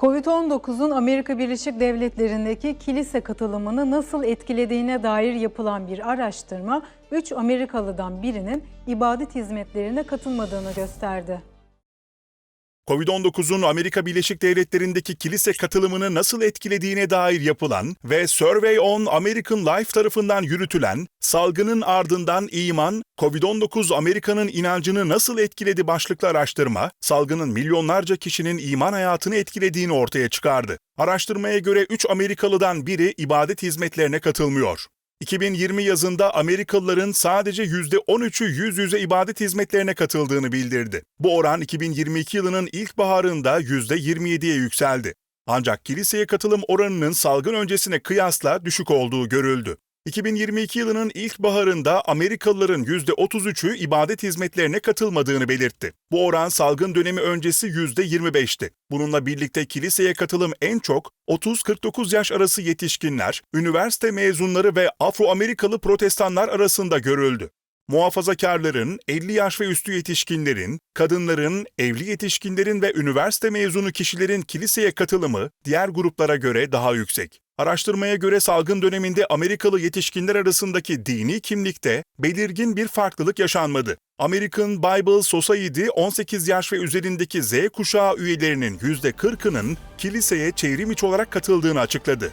Covid-19'un Amerika Birleşik Devletleri'ndeki kilise katılımını nasıl etkilediğine dair yapılan bir araştırma 3 Amerikalıdan birinin ibadet hizmetlerine katılmadığını gösterdi. Covid-19'un Amerika Birleşik Devletleri'ndeki kilise katılımını nasıl etkilediğine dair yapılan ve Survey on American Life tarafından yürütülen salgının ardından iman, Covid-19 Amerika'nın inancını nasıl etkiledi başlıklı araştırma, salgının milyonlarca kişinin iman hayatını etkilediğini ortaya çıkardı. Araştırmaya göre 3 Amerikalıdan biri ibadet hizmetlerine katılmıyor. 2020 yazında Amerikalıların sadece %13'ü yüz yüze ibadet hizmetlerine katıldığını bildirdi. Bu oran 2022 yılının ilkbaharında %27'ye yükseldi. Ancak kiliseye katılım oranının salgın öncesine kıyasla düşük olduğu görüldü. 2022 yılının ilkbaharında Amerikalıların %33'ü ibadet hizmetlerine katılmadığını belirtti. Bu oran salgın dönemi öncesi %25'ti. Bununla birlikte kiliseye katılım en çok 30-49 yaş arası yetişkinler, üniversite mezunları ve Afro-Amerikalı protestanlar arasında görüldü. Muhafazakarların, 50 yaş ve üstü yetişkinlerin, kadınların, evli yetişkinlerin ve üniversite mezunu kişilerin kiliseye katılımı diğer gruplara göre daha yüksek. Araştırmaya göre salgın döneminde Amerikalı yetişkinler arasındaki dini kimlikte belirgin bir farklılık yaşanmadı. American Bible Society 18 yaş ve üzerindeki Z kuşağı üyelerinin %40'ının kiliseye çevrim içi olarak katıldığını açıkladı.